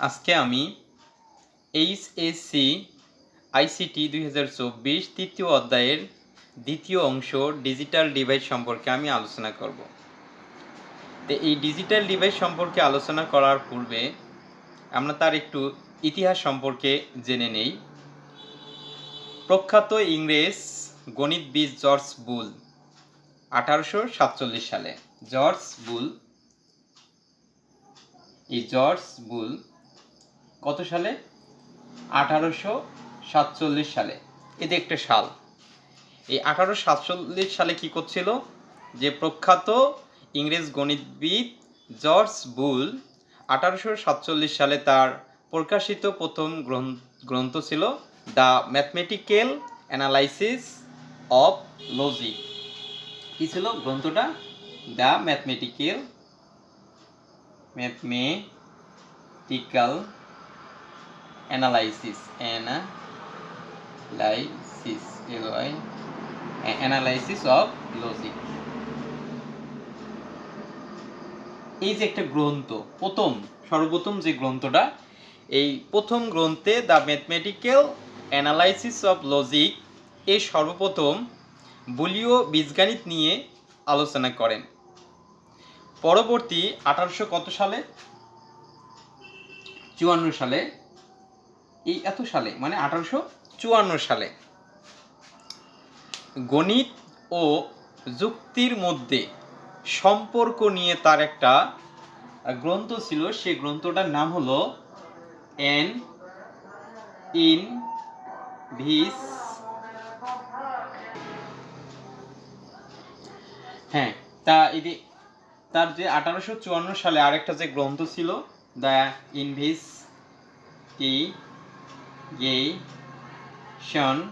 আজকে আমি H S ICT দুই হাজার চব্বিশ তৃতীয় অধ্যায়ের দ্বিতীয় অংশ ডিজিটাল ডিভাইস সম্পর্কে আমি আলোচনা করব। তো এই ডিজিটাল ডিভাইস সম্পর্কে আলোচনা করার পূর্বে আমরা তার একটু ইতিহাস সম্পর্কে জেনে নেই। প্রখ্যাত ইংরেজ গণিতবিদ জর্জ বুল আঠারোশো সাতচল্লিশ সালে। জর্জ বুল, এই জর্জ বুল কত সালে? আঠারোশো সাতচল্লিশ সালে। এতে একটা সাল। এই আঠারোশো সাতচল্লিশ সালে কি করছিল? যে প্রখ্যাত ইংরেজ গণিতবিদ জর্জ বুল আঠারোশো সাতচল্লিশ সালে তার প্রকাশিত প্রথম গ্রন্থ গ্রন্থ ছিল the mathematical analysis of logic. কি ছিল গ্রন্থটা? The mathematical mathematical analysis analysis L Y analysis of logic এই যে একটা গ্রন্থ, প্রথম, সর্বপ্রথম যে গ্রন্থটা, এই প্রথম গ্রন্থে the mathematical analysis of logic এই সর্বপ্রথম বুলীয় বীজগণিত নিয়ে আলোচনা করেন। পরবর্তী আঠারোশো কত সালে? চুয়ান্ন সালে। এই এত সালে? মানে আঠারোশো চুয়ান্ন সালে। গণিত ও যুক্তির মধ্যে সম্পর্ক নিয়ে তার একটা গ্রন্থ ছিল। সেই গ্রন্থটার নাম হলো এন ইন ভিস। হ্যাঁ তা এদি তার যে আঠারোশো চুয়ান্ন সালে আরেকটা যে গ্রন্থ ছিল, the investigation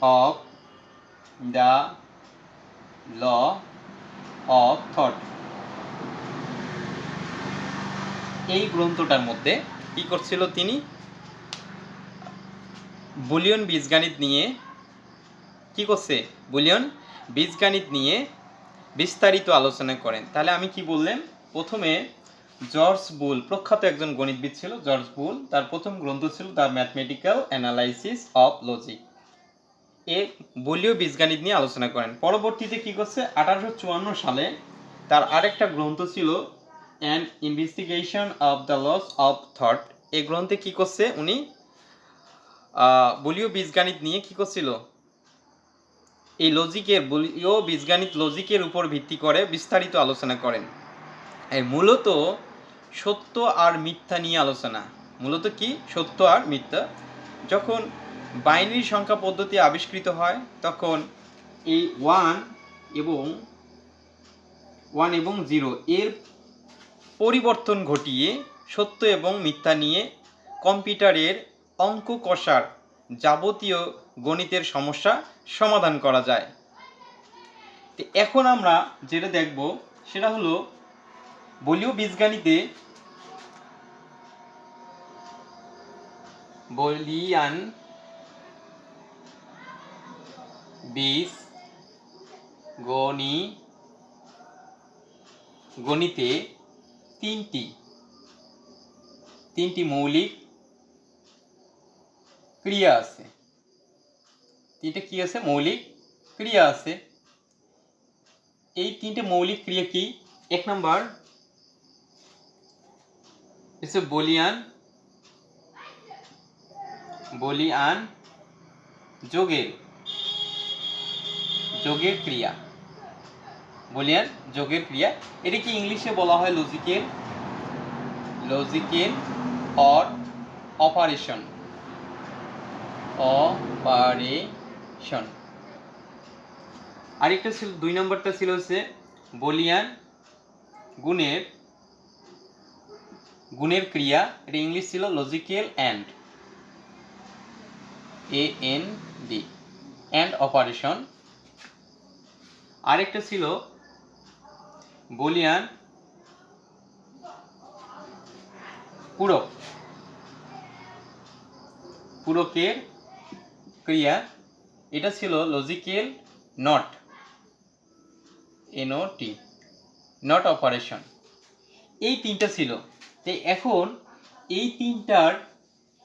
of the law of thought এই গ্রন্থটার মধ্যে কি করছিল তিনি? বুলিয়ন বীজগণিত নিয়ে কি করছে? বুলিয়ন বীজগণিত নিয়ে বিস্তারিত আলোচনা করেন। তাহলে আমি কি বললাম? প্রথমে জর্জ বুল, প্রখ্যাত একজন গণিতবিদ ছিল, জর্জ বুল। তার প্রথম গ্রন্থ ছিল the mathematical analysis of logic. এ বলীয় বীজগণিত নিয়ে আলোচনা করেন। পরবর্তীতে কি করছে? আঠারোশো চুয়ান্ন সালে তার আরেকটা গ্রন্থ ছিল an investigation of the laws of thought এই গ্রন্থে কি করছে? উনি বলীয় বীজগণিত নিয়ে কি করছিল? এই লজিকের, বলীয় বীজগণিত লজিকের উপর ভিত্তি করে বিস্তারিত আলোচনা করেন। এই মূলত সত্য আর মিথ্যা নিয়ে আলোচনা। মূলত কি? সত্য আর মিথ্যা। যখন বাইনারি সংখ্যা পদ্ধতি আবিষ্কৃত হয়, তখন এই ওয়ান এবং ওয়ান এবং জিরো এর পরিবর্তন ঘটিয়ে সত্য এবং মিথ্যা নিয়ে কম্পিউটারের অঙ্ক কষার যাবতীয় গণিতের সমস্যা সমাধান করা যায়। এখন আমরা যেটা দেখব, সেটা হলো বলীয় বীজগণিতে বলিয়ান বীজ গণি গণিতে তিনটি তিনটি মৌলিক ক্রিয়া আছে। তিনটে কি আছে? মৌলিক ক্রিয়া আছে। এই তিনটে মৌলিক ক্রিয়া কি? এক নম্বর হচ্ছে বলিয়ান বলিয়ান যোগের যোগের ক্রিয়া বলিয়ান যোগের ক্রিয়া এটা কি ইংলিশে বলা হয় লজিকের লজিকের অর অপারেশন অপারেশন আরেকটা ছিল, দুই নম্বরটা ছিল হচ্ছে বলিয়ান গুণের গুণের ক্রিয়া, এটা ইংলিশ ছিল logical and A N D and operation আরেকটা ছিল বলিয়ান পূরক। পূরকের ক্রিয়া, এটা ছিল logical not N O T not operation এই তিনটা ছিল। তো এখন এই তিনটার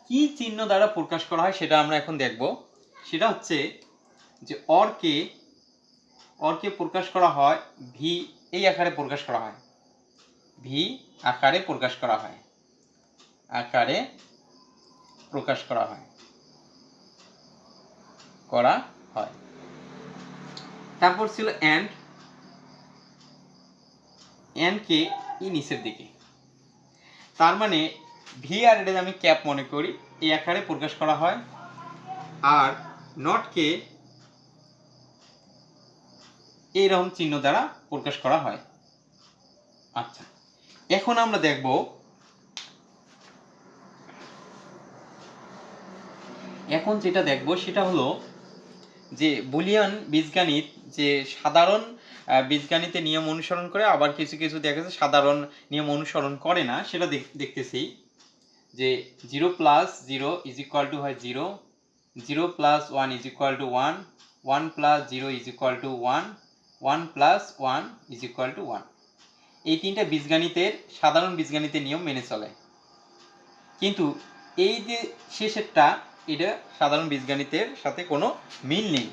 কি চিহ্ন দ্বারা প্রকাশ করা হয় সেটা আমরা এখন দেখব। সেটা হচ্ছে যে অরকে অরকে প্রকাশ করা হয়, ভি এই আকারে প্রকাশ করা হয়। ভি আকারে প্রকাশ করা হয়। আকারে প্রকাশ করা হয়। করা হয়। তারপর ছিল অ্যান্ড অ্যান্ডকে ই নিচের দিকে। তার মানে ভি আর এটা আমি ক্যাপ মনে করি, এই আকারে প্রকাশ করা হয়। আর নটকে এইরকম চিহ্ন দ্বারা প্রকাশ করা হয়। আচ্ছা এখন আমরা দেখব এখন যেটা দেখব সেটা হলো যে বুলিয়ান বীজগণিত যে সাধারণ আহ, বীজগণিতের নিয়ম অনুসরণ করে আবার কিছু কিছু দেখা যাচ্ছে সাধারণ নিয়ম অনুসরণ করে না সেটা দেখ- দেখতেছি। যে zero plus zero is equal to হয় zero zero plus one is equal to one one plus zero is equal to one one plus one is equal to one. এই তিনটা বীজগণিতের সাধারণ বীজগণিতের নিয়ম মেনে চলে। কিন্তু এই যে শেষেরটা এটা সাধারণ বীজগণিতের সাথে কোনো মিল নেই।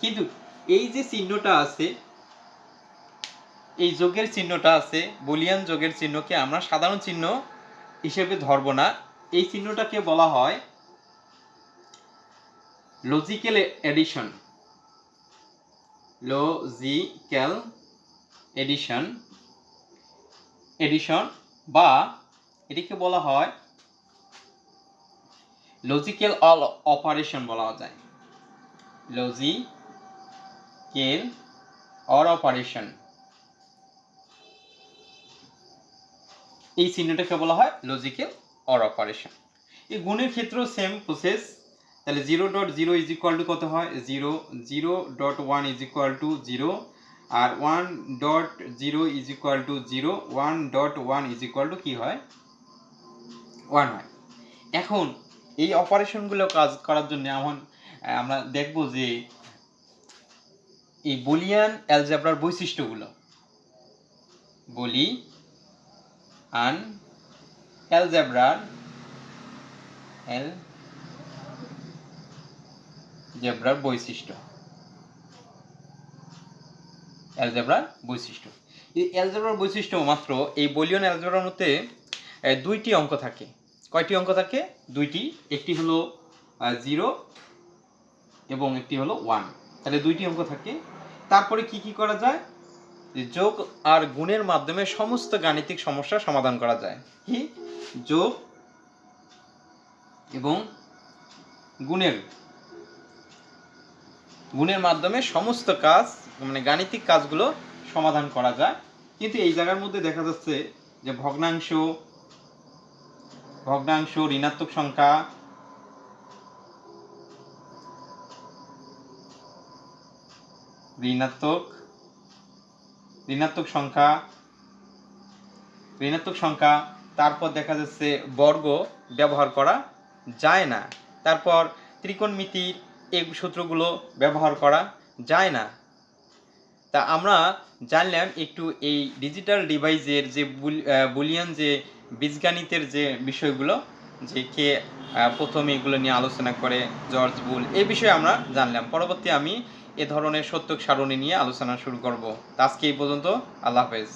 কিন্তু এই যে চিহ্নটা আছে, এই যোগের চিহ্নটা আছে, বলিয়ান যোগের চিহ্নকে আমরা সাধারণ চিহ্ন হিসেবে ধরব না। এই চিহ্নটাকে বলা হয় logical addition logical addition addition বা এটিকে বলা হয় লজিক্যাল অল অপারেশন বলা যায়। লজিক্যাল অর অপারেশন এই চিহ্নটাকে বলা হয়? লজিক্যাল অর অপারেশন এই গুণের ক্ষেত্রেও সেম প্রসেস তাহলে zero dot zero is equal to কত হয়? Zero zero dot one is equal to zero R one dot zero is equal to zero one dot one is equal to কী হয়? One হয়। এখন এই অপারেশনগুলো কাজ করার জন্য আহ, আমরা দেখব যে এই বলিয়ান অ্যালজেব্রার বৈশিষ্ট্যগুলো বলি আন অ্যালজেব্রার এল জেব্রার বৈশিষ্ট্য। অ্যালজেব্রার বৈশিষ্ট্য। এই অ্যালজেব্রার বৈশিষ্ট্য মাত্র এই বলিয়ন অ্যালজেব্রার মধ্যে দুইটি অঙ্ক থাকে। কয়টি অঙ্ক থাকে? দুইটি, একটি হলো জিরো এবং একটি হলো ওয়ান তাহলে দুইটি অঙ্ক থাকে। তারপরে কি কি করা যায়? যোগ আর গুণের মাধ্যমে সমস্ত গাণিতিক সমস্যার সমাধান করা যায়। কি? যোগ এবং গুণের। গুণের মাধ্যমে সমস্ত কাজ মানে গাণিতিক কাজগুলো সমাধান করা যায়। কিন্তু এই জায়গার মধ্যে দেখা যাচ্ছে যে ভগ্নাংশ ভগ্নাংশ ঋণাত্মক সংখ্যা ঋণাত্মক ঋণাত্মক সংখ্যা ঋণাত্মক সংখ্যা, তারপর দেখা যাচ্ছে বর্গ ব্যবহার করা যায় না। তারপর ত্রিকোণমিতির এই সূত্রগুলো ব্যবহার করা যায় না। তা আমরা জানলাম একটু এই ডিজিটাল ডিভাইসের যে বুলিয়ান যে বীজগণিতের যে বিষয়গুলো, যে কে প্রথমে এগুলো নিয়ে আলোচনা করে, জর্জ বুল এই বিষয়ে আমরা জানলাম। পরবর্তী আমি এ ধরনের সত্যক সারণী নিয়ে আলোচনা শুরু করব। আজকে এই পর্যন্ত, আল্লাহ হাফেজ।